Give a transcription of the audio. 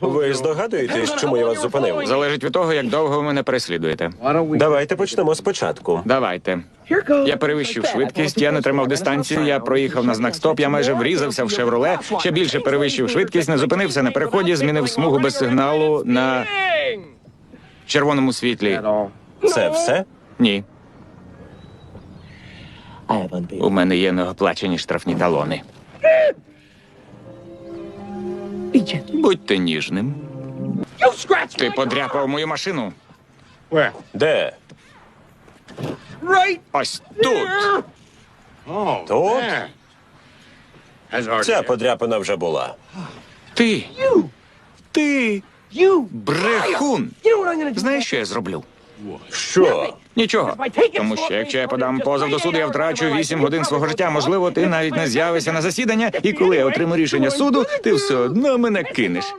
Ви здогадуєтесь, чому я вас зупинив? Залежить від того, як довго ви мене переслідуєте. Давайте почнемо спочатку. Давайте. Я перевищив швидкість, я не тримав дистанцію, я проїхав на знак стоп, я майже врізався в шевроле, ще більше перевищив швидкість, не зупинився на переході, змінив смугу без сигналу на червоному світлі. Це все? Ні. У мене є неоплачені штрафні талони. Будьте ніжним. Ти подряпав мою машину. Де? Ось тут. Тут? Ця подряпина вже була. Ти. Ти. Брехун. Знаєш, що я зроблю? Що? Нічого. Тому що якщо я подам позов до суду, я втрачу 8 годин свого життя. Можливо, ти навіть не з'явишся на засідання, і коли я отримаю рішення суду, ти все одно мене кинеш.